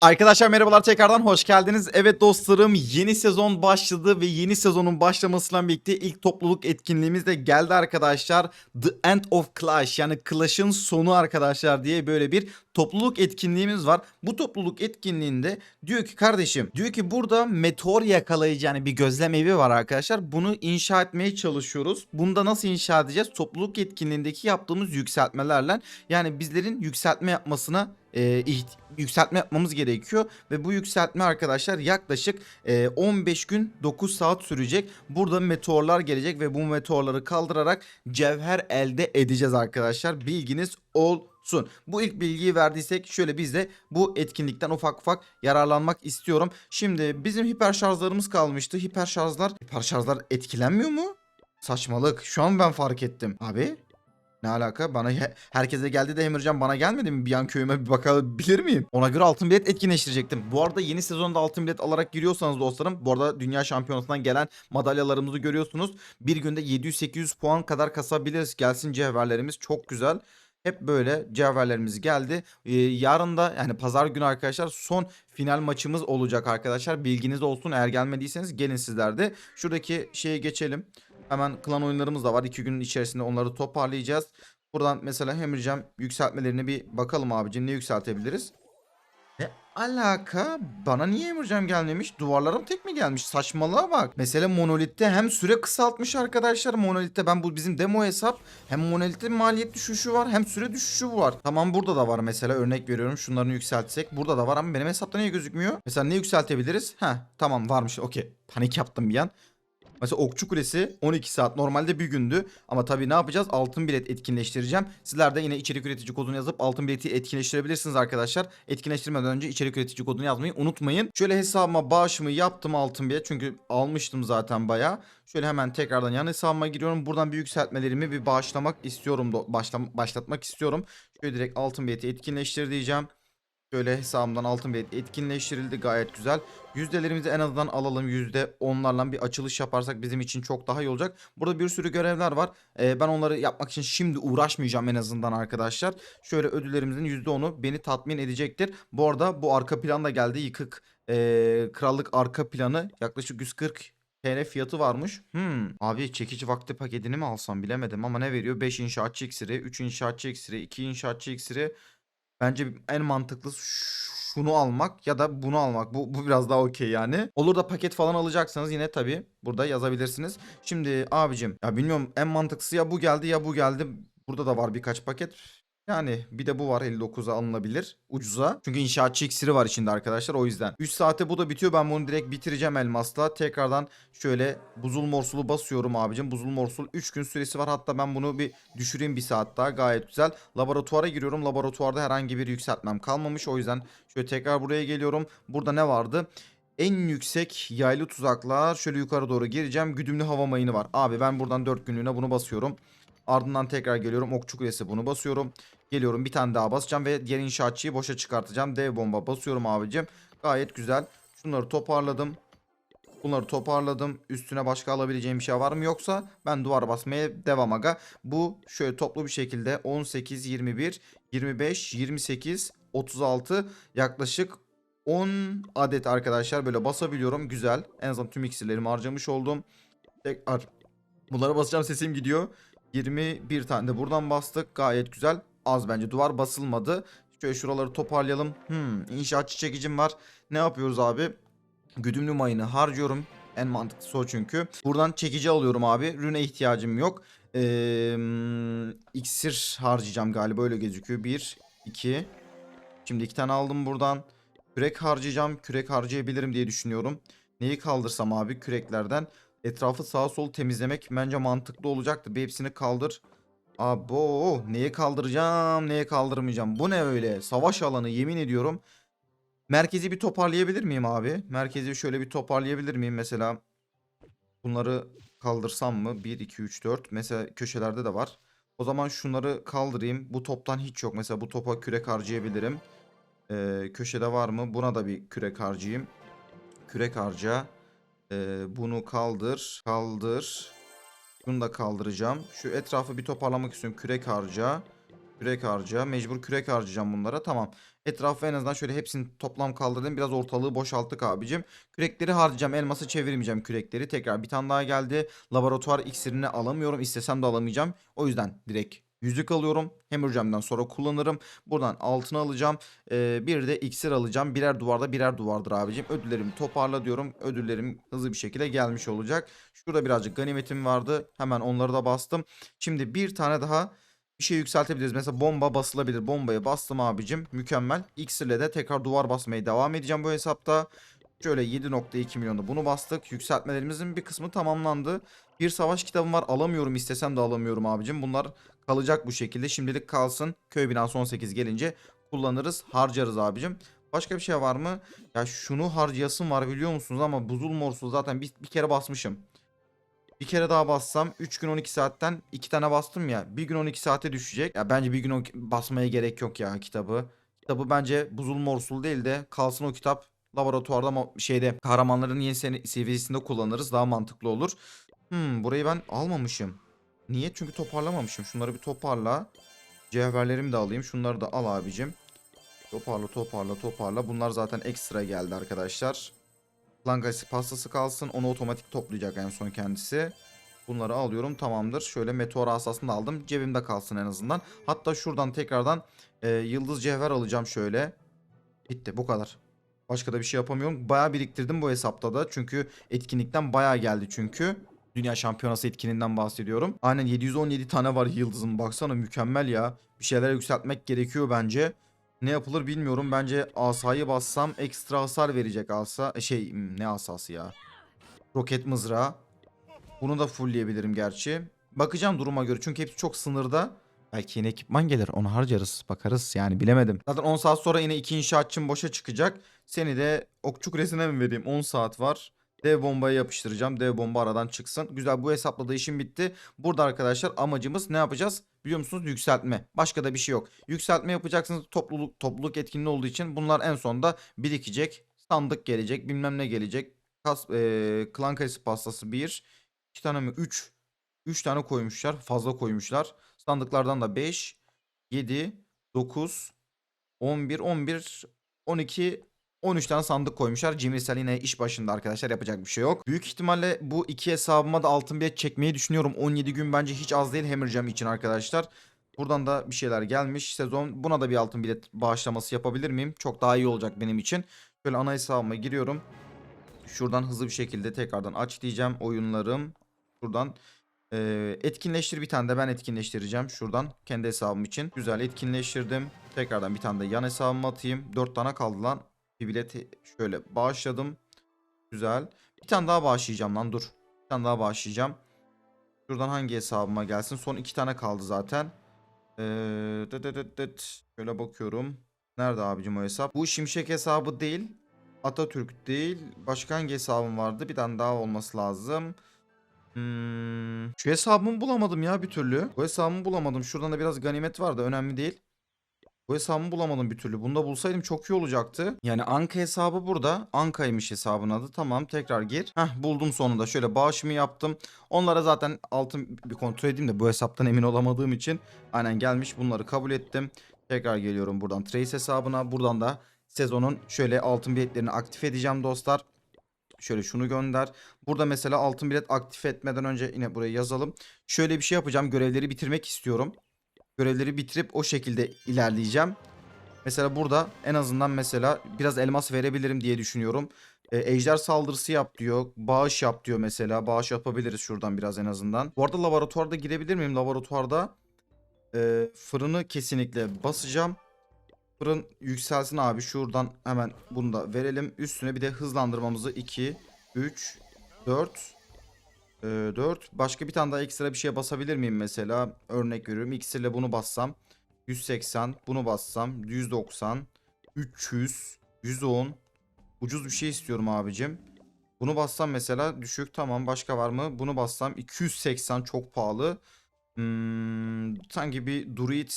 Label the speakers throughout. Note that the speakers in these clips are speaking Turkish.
Speaker 1: Arkadaşlar merhabalar tekrardan hoş geldiniz. Evet dostlarım yeni sezon başladı ve yeni sezonun başlamasıyla birlikte ilk topluluk etkinliğimiz de geldi arkadaşlar. The End of Clash yani Clash'ın sonu arkadaşlar diye böyle bir topluluk etkinliğimiz var. Bu topluluk etkinliğinde diyor ki kardeşim diyor ki burada meteor yakalayıcı yani bir gözlem evi var arkadaşlar. Bunu inşa etmeye çalışıyoruz. Bunda nasıl inşa edeceğiz? Topluluk etkinliğindeki yaptığımız yükseltmelerle yani bizlerin yükseltme yapmasına e, yükseltme yapmamız gerekiyor ve bu yükseltme arkadaşlar yaklaşık e, 15 gün 9 saat sürecek. Burada meteorlar gelecek ve bu meteorları kaldırarak cevher elde edeceğiz arkadaşlar. Bilginiz olsun. Bu ilk bilgiyi verdiysek şöyle biz de bu etkinlikten ufak ufak yararlanmak istiyorum. Şimdi bizim hiper şarjlarımız kalmıştı. Hiper şarjlar, hiper şarjlar etkilenmiyor mu? Saçmalık. Şu an ben fark ettim. Abi ne alaka? Bana he- herkese geldi de Emircan bana gelmedi mi? Bir an köyüme bir bakabilir miyim? Ona göre altın bilet etkinleştirecektim. Bu arada yeni sezonda altın bilet alarak giriyorsanız dostlarım bu arada dünya şampiyonasından gelen madalyalarımızı görüyorsunuz. Bir günde 700-800 puan kadar kasabiliriz. Gelsin cevherlerimiz çok güzel. Hep böyle cevherlerimiz geldi. Ee, yarın da yani pazar günü arkadaşlar son final maçımız olacak arkadaşlar. Bilginiz olsun eğer gelmediyseniz gelin sizler de. Şuradaki şeye geçelim. Hemen klan oyunlarımız da var. İki günün içerisinde onları toparlayacağız. Buradan mesela Hemircem yükseltmelerine bir bakalım abicim. Ne yükseltebiliriz? Ne alaka? Bana niye Emircem gelmemiş? Duvarlarım tek mi gelmiş? Saçmalığa bak. Mesela Monolith'te hem süre kısaltmış arkadaşlar. Monolith'te ben bu bizim demo hesap. Hem Monolith'te maliyet düşüşü var hem süre düşüşü var. Tamam burada da var mesela örnek veriyorum. Şunlarını yükseltsek. Burada da var ama benim hesapta niye gözükmüyor? Mesela ne yükseltebiliriz? Heh tamam varmış okey. Panik yaptım bir an. Mesela Okçu Kulesi 12 saat normalde bir gündü. Ama tabii ne yapacağız? Altın bilet etkinleştireceğim. Sizler de yine içerik üretici kodunu yazıp altın bileti etkinleştirebilirsiniz arkadaşlar. Etkinleştirmeden önce içerik üretici kodunu yazmayı unutmayın. Şöyle hesabıma bağışımı yaptım altın bilet. Çünkü almıştım zaten bayağı. Şöyle hemen tekrardan yan hesabıma giriyorum. Buradan bir yükseltmelerimi bir bağışlamak istiyorum. Başlam başlatmak istiyorum. Şöyle direkt altın bileti etkinleştir diyeceğim. Şöyle hesabımdan altın bilet etkinleştirildi gayet güzel. Yüzdelerimizi en azından alalım. Yüzde onlarla bir açılış yaparsak bizim için çok daha iyi olacak. Burada bir sürü görevler var. Ee, ben onları yapmak için şimdi uğraşmayacağım en azından arkadaşlar. Şöyle ödüllerimizin yüzde onu beni tatmin edecektir. Bu arada bu arka plan da geldi. Yıkık ee, krallık arka planı yaklaşık 140 TL fiyatı varmış. Hmm. Abi çekici vakti paketini mi alsam bilemedim ama ne veriyor? 5 inşaatçı iksiri, 3 inşaatçı iksiri, 2 inşaatçı iksiri. Bence en mantıklısı şunu almak ya da bunu almak. Bu, bu biraz daha okey yani. Olur da paket falan alacaksanız yine tabii burada yazabilirsiniz. Şimdi abicim ya bilmiyorum en mantıklısı ya bu geldi ya bu geldi. Burada da var birkaç paket. Yani bir de bu var 59'a alınabilir ucuza. Çünkü inşaatçı iksiri var içinde arkadaşlar o yüzden. 3 saate bu da bitiyor ben bunu direkt bitireceğim elmasla. Tekrardan şöyle buzul morsulu basıyorum abicim. Buzul morsul 3 gün süresi var hatta ben bunu bir düşüreyim bir saat daha gayet güzel. Laboratuvara giriyorum. Laboratuvarda herhangi bir yükseltmem kalmamış o yüzden şöyle tekrar buraya geliyorum. Burada ne vardı? En yüksek yaylı tuzaklar şöyle yukarı doğru gireceğim. Güdümlü hava mayını var. Abi ben buradan 4 günlüğüne bunu basıyorum. Ardından tekrar geliyorum. Okçu kulesi bunu basıyorum. Geliyorum bir tane daha basacağım ve diğer inşaatçıyı boşa çıkartacağım. Dev bomba basıyorum abicim. Gayet güzel. Şunları toparladım. Bunları toparladım. Üstüne başka alabileceğim bir şey var mı yoksa ben duvar basmaya devam aga. Bu şöyle toplu bir şekilde 18, 21, 25, 28, 36 yaklaşık 10 adet arkadaşlar böyle basabiliyorum. Güzel. En azından tüm iksirlerimi harcamış oldum. Tekrar bunlara basacağım sesim gidiyor. 21 tane de buradan bastık. Gayet güzel. Az bence duvar basılmadı. Şöyle şuraları toparlayalım. Hmm, inşaatçı çekicim var. Ne yapıyoruz abi? Güdümlü mayını harcıyorum. En mantıklısı o çünkü. Buradan çekici alıyorum abi. Rüne ihtiyacım yok. Ee, iksir harcayacağım galiba öyle gözüküyor. 1, 2. Şimdi iki tane aldım buradan. Kürek harcayacağım. Kürek harcayabilirim diye düşünüyorum. Neyi kaldırsam abi küreklerden. Etrafı sağa sol temizlemek bence mantıklı olacaktı. Bir hepsini kaldır. Abo neye kaldıracağım neye kaldırmayacağım. Bu ne öyle savaş alanı yemin ediyorum. Merkezi bir toparlayabilir miyim abi? Merkezi şöyle bir toparlayabilir miyim mesela? Bunları kaldırsam mı? 1, 2, 3, 4. Mesela köşelerde de var. O zaman şunları kaldırayım. Bu toptan hiç yok. Mesela bu topa kürek harcayabilirim. Ee, köşede var mı? Buna da bir kürek harcayayım. Kürek harca. Ee, bunu kaldır. Kaldır. Bunu da kaldıracağım. Şu etrafı bir toparlamak istiyorum. Kürek harca. Kürek harca. Mecbur kürek harcayacağım bunlara. Tamam. Etrafı en azından şöyle hepsini toplam kaldırdım. Biraz ortalığı boşalttık abicim. Kürekleri harcayacağım. Elması çevirmeyeceğim kürekleri. Tekrar bir tane daha geldi. Laboratuvar iksirini alamıyorum. İstesem de alamayacağım. O yüzden direkt yüzük alıyorum. Hammerjam'dan sonra kullanırım. Buradan altını alacağım. Ee, bir de iksir alacağım. Birer duvarda birer duvardır abicim. Ödüllerimi toparla diyorum. Ödüllerim hızlı bir şekilde gelmiş olacak. Şurada birazcık ganimetim vardı. Hemen onları da bastım. Şimdi bir tane daha bir şey yükseltebiliriz. Mesela bomba basılabilir. Bombaya bastım abicim. Mükemmel. İksirle de tekrar duvar basmaya devam edeceğim bu hesapta. Şöyle 7.2 milyonda bunu bastık. Yükseltmelerimizin bir kısmı tamamlandı. Bir savaş kitabım var. Alamıyorum istesem de alamıyorum abicim. Bunlar kalacak bu şekilde. Şimdilik kalsın. Köy binası 18 gelince kullanırız. Harcarız abicim. Başka bir şey var mı? Ya şunu harcayasım var biliyor musunuz ama buzul morsul zaten bir, bir kere basmışım. Bir kere daha bassam 3 gün 12 saatten 2 tane bastım ya. Bir gün 12 saate düşecek. Ya bence bir gün basmaya gerek yok ya kitabı. Kitabı bence buzul morsul değil de kalsın o kitap laboratuvarda şeyde kahramanların yeni seviyesinde kullanırız. Daha mantıklı olur. Hmm, burayı ben almamışım. Niye? Çünkü toparlamamışım. Şunları bir toparla. Cevherlerimi de alayım. Şunları da al abicim. Toparla toparla toparla. Bunlar zaten ekstra geldi arkadaşlar. Langasi pastası kalsın. Onu otomatik toplayacak en son kendisi. Bunları alıyorum tamamdır. Şöyle meteor asasını da aldım. Cebimde kalsın en azından. Hatta şuradan tekrardan e, yıldız cevher alacağım şöyle. Bitti bu kadar. Başka da bir şey yapamıyorum. Bayağı biriktirdim bu hesapta da. Çünkü etkinlikten bayağı geldi çünkü. Dünya Şampiyonası etkininden bahsediyorum. Aynen 717 tane var yıldızın. Baksana mükemmel ya. Bir şeyler yükseltmek gerekiyor bence. Ne yapılır bilmiyorum. Bence asayı bassam ekstra hasar verecek asa. Şey hmm, ne asası ya. Roket mızrağı. Bunu da fullleyebilirim gerçi. Bakacağım duruma göre. Çünkü hepsi çok sınırda. Belki yine ekipman gelir. Onu harcarız. Bakarız yani bilemedim. Zaten 10 saat sonra yine iki inşaatçım boşa çıkacak. Seni de okçu kulesine mi vereyim? 10 saat var. Dev bombayı yapıştıracağım. Dev bomba aradan çıksın. Güzel bu hesapla da işim bitti. Burada arkadaşlar amacımız ne yapacağız? Biliyor musunuz? Yükseltme. Başka da bir şey yok. Yükseltme yapacaksınız topluluk topluluk etkinliği olduğu için bunlar en sonunda birikecek. Sandık gelecek. Bilmem ne gelecek. Kas, eee klan kayısı pastası 1. 2 tane mi? 3. 3 tane koymuşlar. Fazla koymuşlar. Sandıklardan da 5, 7, 9, 11, 11, 12, 13 tane sandık koymuşlar. Cimrisel yine iş başında arkadaşlar yapacak bir şey yok. Büyük ihtimalle bu iki hesabıma da altın bilet çekmeyi düşünüyorum. 17 gün bence hiç az değil Hammerjam için arkadaşlar. Buradan da bir şeyler gelmiş. Sezon buna da bir altın bilet bağışlaması yapabilir miyim? Çok daha iyi olacak benim için. Şöyle ana hesabıma giriyorum. Şuradan hızlı bir şekilde tekrardan aç diyeceğim oyunlarım. Şuradan ee, etkinleştir bir tane de ben etkinleştireceğim şuradan kendi hesabım için. Güzel etkinleştirdim. Tekrardan bir tane de yan hesabıma atayım. 4 tane kaldı lan. Bileti şöyle bağışladım. Güzel. Bir tane daha bağışlayacağım lan dur. Bir tane daha bağışlayacağım. Şuradan hangi hesabıma gelsin? Son iki tane kaldı zaten. Ee, dıt dıt dıt. Şöyle bakıyorum. Nerede abicim o hesap? Bu Şimşek hesabı değil. Atatürk değil. Başka hangi hesabım vardı? Bir tane daha olması lazım. Hmm, şu hesabımı bulamadım ya bir türlü. Bu hesabımı bulamadım. Şuradan da biraz ganimet var da önemli değil. Bu hesabımı bulamadım bir türlü. Bunu da bulsaydım çok iyi olacaktı. Yani Anka hesabı burada. Anka'ymış hesabın adı. Tamam tekrar gir. Heh buldum sonunda. Şöyle bağışımı yaptım. Onlara zaten altın bir kontrol edeyim de bu hesaptan emin olamadığım için. Aynen gelmiş. Bunları kabul ettim. Tekrar geliyorum buradan Trace hesabına. Buradan da sezonun şöyle altın biletlerini aktif edeceğim dostlar. Şöyle şunu gönder. Burada mesela altın bilet aktif etmeden önce yine buraya yazalım. Şöyle bir şey yapacağım. Görevleri bitirmek istiyorum. Görevleri bitirip o şekilde ilerleyeceğim. Mesela burada en azından mesela biraz elmas verebilirim diye düşünüyorum. E, ejder saldırısı yap diyor. Bağış yap diyor mesela. Bağış yapabiliriz şuradan biraz en azından. Bu arada laboratuvarda girebilir miyim? Laboratuvarda e, fırını kesinlikle basacağım. Fırın yükselsin abi. Şuradan hemen bunu da verelim. Üstüne bir de hızlandırmamızı 2, 3, 4, 4. Başka bir tane daha ekstra bir şeye basabilir miyim mesela? Örnek veriyorum. İksirle bunu bassam. 180. Bunu bassam. 190. 300. 110. Ucuz bir şey istiyorum abicim. Bunu bassam mesela düşük. Tamam başka var mı? Bunu bassam 280 çok pahalı. Hmm, sanki bir druid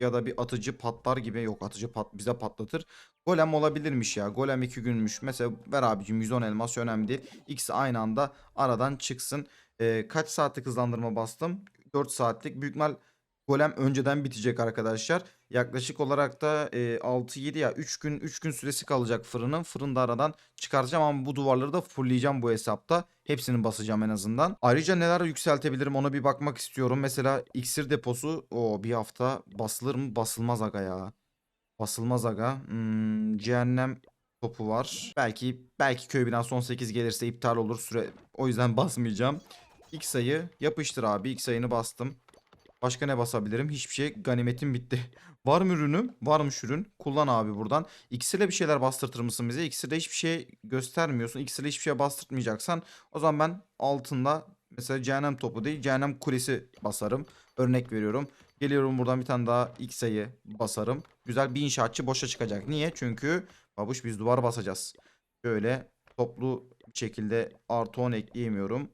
Speaker 1: ya da bir atıcı patlar gibi. Yok atıcı pat bize patlatır. Golem olabilirmiş ya. Golem 2 günmüş. Mesela ver abicim 110 elmas önemli değil. İkisi aynı anda aradan çıksın. Ee, kaç saatlik hızlandırma bastım? 4 saatlik. Büyük ihtimal golem önceden bitecek arkadaşlar. Yaklaşık olarak da e, 6-7 ya 3 gün 3 gün süresi kalacak fırının. Fırında aradan çıkartacağım ama bu duvarları da fullleyeceğim bu hesapta. Hepsini basacağım en azından. Ayrıca neler yükseltebilirim ona bir bakmak istiyorum. Mesela iksir deposu o bir hafta basılır mı? Basılmaz aga ya. Basılmaz aga. Hmm, cehennem topu var. Belki belki köy binası 18 gelirse iptal olur süre. O yüzden basmayacağım. İlk sayı yapıştır abi. İlk sayını bastım. Başka ne basabilirim? Hiçbir şey. Ganimetim bitti. Var mı ürünüm? Varmış ürün. Kullan abi buradan. İksirle bir şeyler bastırtır mısın bize? İksirle hiçbir şey göstermiyorsun. İksirle hiçbir şey bastırtmayacaksan o zaman ben altında mesela cehennem topu değil cehennem kulesi basarım. Örnek veriyorum. Geliyorum buradan bir tane daha sayı basarım. Güzel bir inşaatçı boşa çıkacak. Niye? Çünkü babuş biz duvar basacağız. Böyle toplu bir şekilde artı 10 ekleyemiyorum.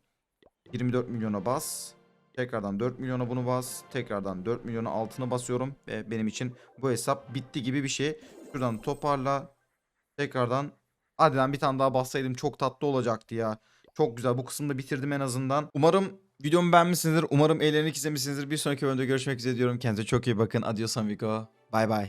Speaker 1: 24 milyona bas. Tekrardan 4 milyona bunu bas. Tekrardan 4 milyona altını basıyorum. Ve benim için bu hesap bitti gibi bir şey. Şuradan toparla. Tekrardan. Hadi lan bir tane daha bassaydım çok tatlı olacaktı ya. Çok güzel bu kısımda bitirdim en azından. Umarım videomu beğenmişsinizdir. Umarım eğlenerek izlemişsinizdir. Bir sonraki bölümde görüşmek üzere diyorum. Kendinize çok iyi bakın. Adios amigo. Bay bay.